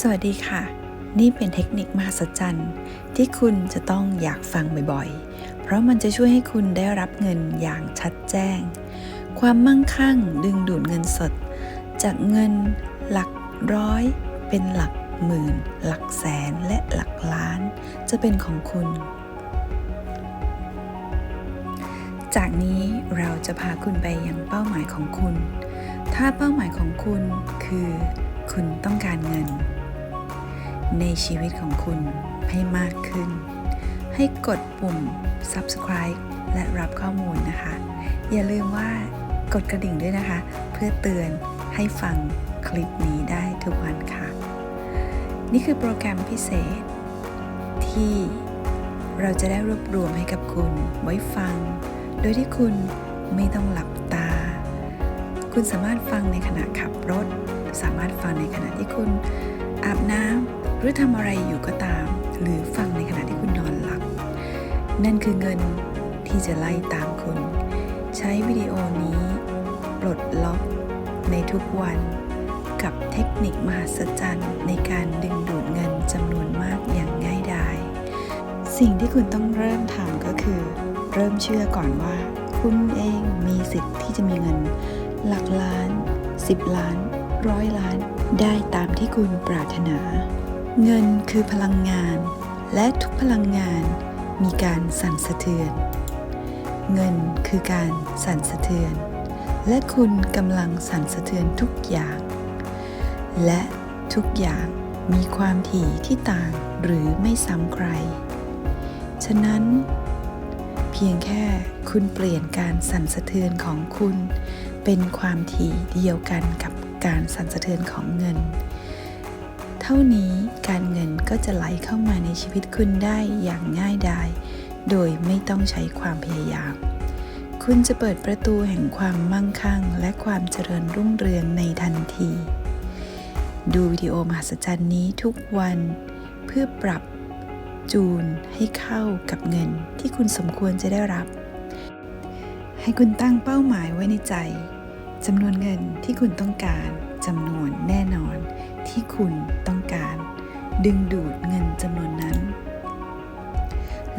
สวัสดีค่ะ นี่เป็นเทคนิคมหัศจรรย์ ที่คุณจะต้องอยากฟังบ่อยๆ เพราะมันจะช่วยให้คุณได้รับเงินอย่างชัดแจ้ง ความมั่งคั่งดึงดูดเงินสด จากเงินหลักร้อย เป็นหลักหมื่น หลักแสนและหลักล้าน จะเป็นของคุณ จากนี้เราจะพาคุณไปยังเป้าหมายของคุณ ถ้าเป้าหมายของคุณคือคุณต้องการเงิน ในชีวิตของคุณให้มากขึ้น ให้กดปุ่ม subscribe และรับข้อมูลนะคะ อย่าลืมว่ากดกระดิ่งด้วยนะคะ เพื่อเตือนให้ฟังคลิปนี้ได้ทุกวันค่ะ นี่คือโปรแกรมพิเศษ ที่เราจะได้รวบรวมให้กับคุณไว้ฟัง โดยที่คุณไม่ต้องหลับตา คุณสามารถฟังในขณะขับรถ สามารถฟังในขณะที่คุณ อาบน้ำหรือทำอะไรอยู่ก็ตาม หรือฟังในขณะที่คุณนอนหลับ นั่นคือเงินที่จะไล่ตามคุณ ใช้วิดีโอนี้ปลดล็อกในทุกวัน กับเทคนิคมหัศจรรย์ในการดึงดูดเงินจำนวนมากอย่างง่ายดายสิ่งที่คุณต้องเริ่มทำก็คือ เริ่มเชื่อก่อนว่า คุณเองมีสิทธิ์ที่จะมีเงิน หลักล้าน 10 ล้านร้อยล้าน ได้ตามที่คุณปรารถนา เงินคือพลังงาน และทุกพลังงานมีการสั่นสะเทือน เงินคือการสั่นสะเทือน และคุณกำลังสั่นสะเทือนทุกอย่าง และทุกอย่างมีความถี่ที่ต่างหรือไม่ซ้ำใคร ฉะนั้น เพียงแค่คุณเปลี่ยนการสั่นสะเทือนของคุณ เป็นความถี่เดียวกันกับ การสั่นสะเทือนของเงิน เท่านี้การเงินก็จะไหลเข้ามาในชีวิตคุณได้อย่างง่ายดาย โดยไม่ต้องใช้ความพยายาม คุณจะเปิดประตูแห่งความมั่งคั่ง และความเจริญรุ่งเรืองในทันที ดูวิดีโอมหัศจรรย์นี้ทุกวันเพื่อปรับจูนให้เข้ากับเงินที่คุณสมควรจะได้รับ ให้คุณตั้งเป้าหมายไว้ในใจ จำนวนเงินที่คุณต้องการจำนวนแน่นอนที่คุณต้องการ ดึงดูดเงินจำนวนนั้น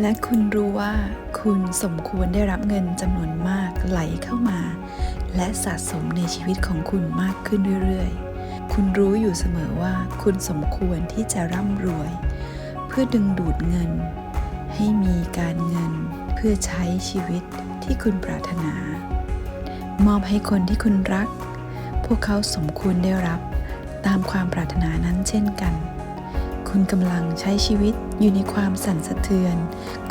และคุณรู้ว่าคุณสมควรได้รับเงินจำนวนมากไหลเข้ามา และสะสมในชีวิตของคุณมากขึ้นเรื่อยๆ คุณรู้อยู่เสมอว่าคุณสมควรที่จะร่ำรวย เพื่อดึงดูดเงิน ให้มีการเงินเพื่อใช้ชีวิตที่คุณปรารถนา มอบให้คนที่คุณรัก พวกเขาสมควรได้รับตามความปรารถนานั้นเช่นกัน คุณกำลังใช้ชีวิตอยู่ในความสั่นสะเทือน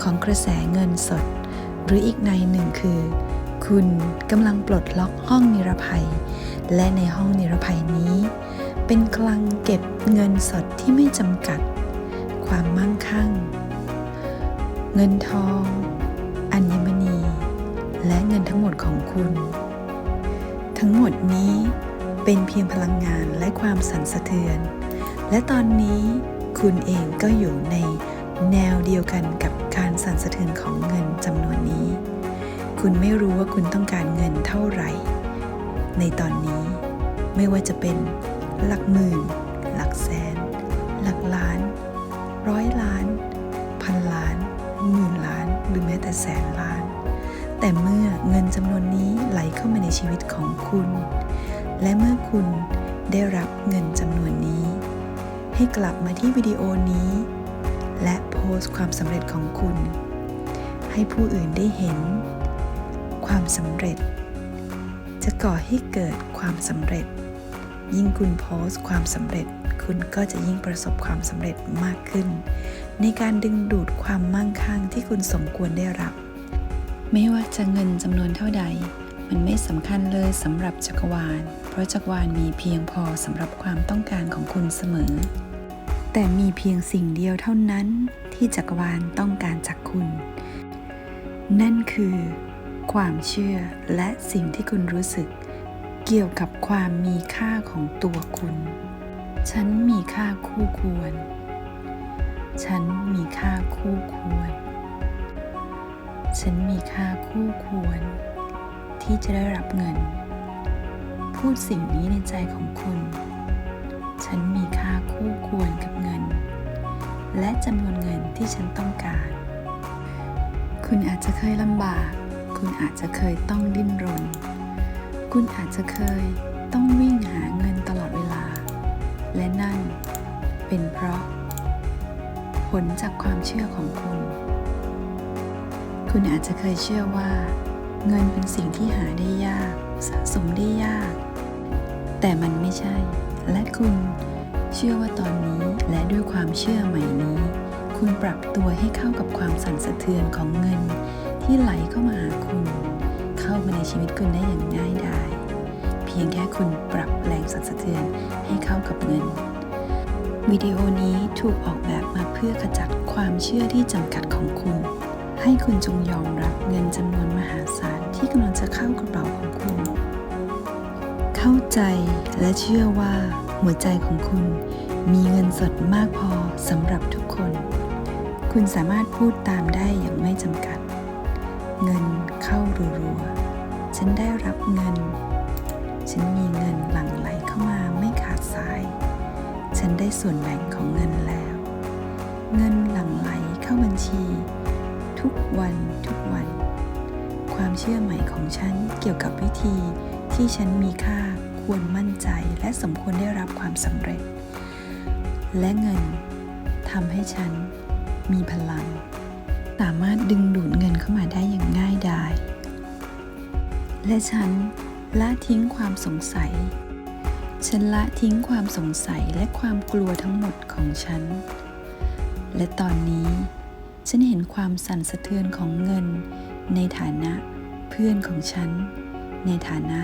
ของกระแสเงินสด หรืออีกในหนึ่งคือ คุณกำลังปลดล็อกห้องนิรภัย และในห้องนิรภัยนี้ เป็นคลังเก็บเงินสดที่ไม่จำกัด ความมั่งคั่ง เงินทอง อัญมณี และเงินทั้งหมดของคุณ ทั้งหมดนี้เป็นเพียงพลังงานและความสั่นสะเทือน และตอนนี้คุณเองก็อยู่ในแนวเดียวกันกับการสั่นสะเทือนของเงินจำนวนนี้ คุณไม่รู้ว่าคุณต้องการเงินเท่าไหร่ ในตอนนี้ไม่ว่าจะเป็นหลักหมื่น หลักแสน หลักล้าน ร้อยล้าน พันล้าน หมื่นล้าน หรือแม้แต่แสนล้าน แต่เมื่อเงินจำนวนนี้ไหลเข้ามาในชีวิตของคุณ และเมื่อคุณได้รับเงินจำนวนนี้ ให้กลับมาที่วิดีโอนี้ และโพสต์ความสำเร็จของคุณ ให้ผู้อื่นได้เห็น ความสำเร็จ จะก่อให้เกิดความสำเร็จ ยิ่งคุณโพสต์ความสำเร็จคุณก็จะยิ่งประสบความสำเร็จมากขึ้น ในการดึงดูดความมั่งคั่งที่คุณสมควรได้รับ ไม่ว่าจะเงินจำนวนเท่าใด มันไม่สำคัญเลยสำหรับจักรวาล เพราะจักรวาลมีเพียงพอสำหรับความต้องการของคุณเสมอ แต่มีเพียงสิ่งเดียวเท่านั้นที่จักรวาลต้องการจากคุณ นั่นคือ ความเชื่อและสิ่งที่คุณรู้สึก เกี่ยวกับความมีค่าของตัวคุณ ฉันมีค่าคู่ควร ฉันมีค่าคู่ควร ฉันมีค่าคู่ควร ที่จะได้รับเงิน พูดสิ่งนี้ในใจของคุณ ฉันมีค่าคู่ควรกับเงิน และจำนวนเงินที่ฉันต้องการ คุณอาจจะเคยลำบาก คุณอาจจะเคยต้องดิ้นรน คุณอาจจะเคยต้องวิ่งหาเงินตลอดเวลา และนั่นเป็นเพราะ ผลจากความเชื่อของคุณ คุณอาจจะเคยเชื่อว่า เงินเป็นสิ่งที่หาได้ยาก สะสมได้ยาก แต่มันไม่ใช่ และคุณเชื่อว่าตอนนี้และด้วยความเชื่อใหม่นี้ คุณปรับตัวให้เข้ากับความสั่นสะเทือนของเงิน ที่ไหลเข้ามาหาคุณ เข้ามาในชีวิตคุณได้อย่างง่ายดายเพียงแค่คุณปรับแรงสั่นสะเทือนให้เข้ากับเงินวิดีโอนี้ถูกออกแบบมาเพื่อขจัดความเชื่อที่จำกัดของคุณ ให้คุณจงยอมรับเงินจำนวนมหาศาลที่กำลังจะเข้ากระเป๋าของคุณ เข้าใจและเชื่อว่าหัวใจของคุณมีเงินสดมากพอสำหรับทุกคน คุณสามารถพูดตามได้อย่างไม่จำกัด เงินเข้ารัวๆฉันได้รับเงิน ฉันมีเงินหลั่งไหลเข้ามาไม่ขาดสาย ฉันได้ส่วนแบ่งของเงินแล้ว เงินหลั่งไหลเข้าบัญชี ทุกวันทุกวัน ความเชื่อใหม่ของฉันเกี่ยวกับวิธีที่ฉันมีค่าควรมั่นใจและสมควรได้รับความสำเร็จ และเงินทำให้ฉันมีพลัง สามารถดึงดูดเงินเข้ามาได้อย่างง่ายดายและฉันละทิ้งความสงสัย ฉันละทิ้งความสงสัยและความกลัวทั้งหมดของฉัน และตอนนี้ ฉันเห็นความสั่นสะเทือนของเงิน ในฐานะ เพื่อนของฉัน ในฐานะ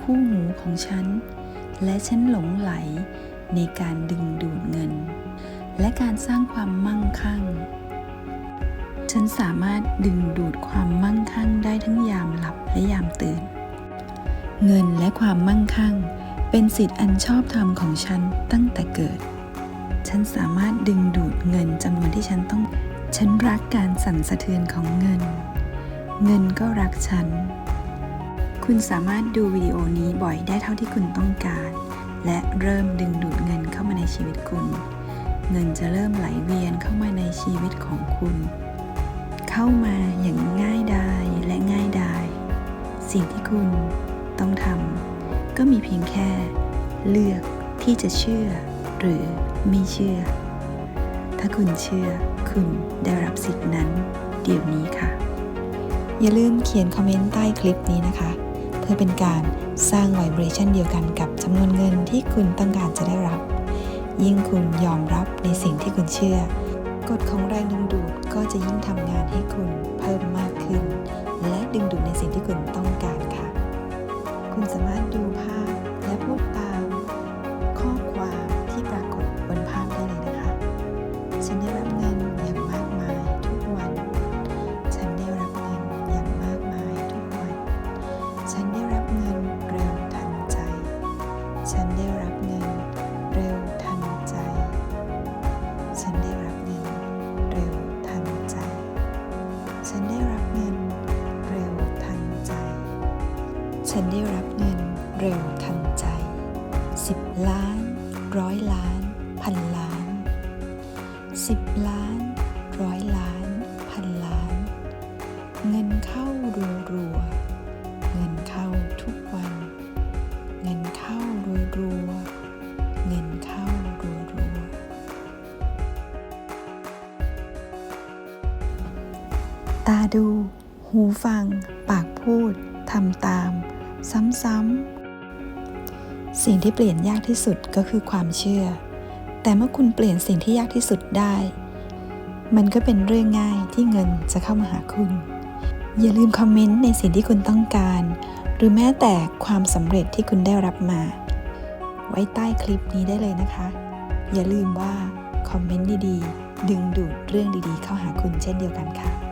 คู่หูของฉัน และฉันหลงไหลในการดึงดูดเงิน และการสร้างความมั่งคั่ง ฉันสามารถดึงดูดความมั่งคั่งได้ทั้งยามหลับและยามตื่น เงินและความมั่งคั่ง เป็นสิทธิ์อันชอบธรรมของฉันตั้งแต่เกิด ฉันสามารถดึงดูดเงินจำนวนที่ฉันต้อง ฉันรักการสั่นสะเทือนของเงิน เงินก็รักฉัน คุณสามารถดูวิดีโอนี้บ่อยได้เท่าที่คุณต้องการ และเริ่มดึงดูดเงินเข้ามาในชีวิตคุณ เงินจะเริ่มไหลเวียนเข้ามาในชีวิตของคุณ เข้ามาอย่างง่ายดายและง่ายดายสิ่งที่คุณต้องทำก็มีเพียงแค่ เลือกที่จะเชื่อ หรือไม่เชื่อ ถ้าคุณเชื่อ คุณได้รับสิทธินั้น เดี๋ยวนี้ค่ะ อย่าลืมเขียนคอมเมนต์ใต้คลิปนี้นะคะ เพื่อเป็นการสร้างไวเบรชันเดียวกันกับจำนวนเงินที่คุณต้องการจะได้รับ ยิ่งคุณยอมรับในสิ่งที่คุณเชื่อกฎของแรงดึงดูดก็จะยิ่งทำงานให้คุณเพิ่มมากขึ้น และดึงดูดในสิ่งที่คุณต้องการ ฉันได้รับเงินเร็วทันใจสิบล้าน ร้อยล้าน พันล้านสิบล้าน ร้อยล้าน พันล้าน เงินเข้ารัวรัวเงินเข้าทุกวัน เงินเข้ารัวรัวเงินเข้ารัวรัวตาดู หูฟัง ปากพูดทำตาม ซ้ำๆสิ่งที่เปลี่ยนยากที่สุดก็คือความเชื่อ แต่เมื่อคุณเปลี่ยนสิ่งที่ยากที่สุดได้ มันก็เป็นเรื่องง่ายที่เงินจะเข้ามาหาคุณ อย่าลืมคอมเมนต์ในสิ่งที่คุณต้องการ หรือแม้แต่ความสำเร็จที่คุณได้รับมา ไว้ใต้คลิปนี้ได้เลยนะคะ อย่าลืมว่าคอมเมนต์ดีๆ ดึงดูดเรื่องดีๆ เข้าหาคุณเช่นเดียวกันค่ะ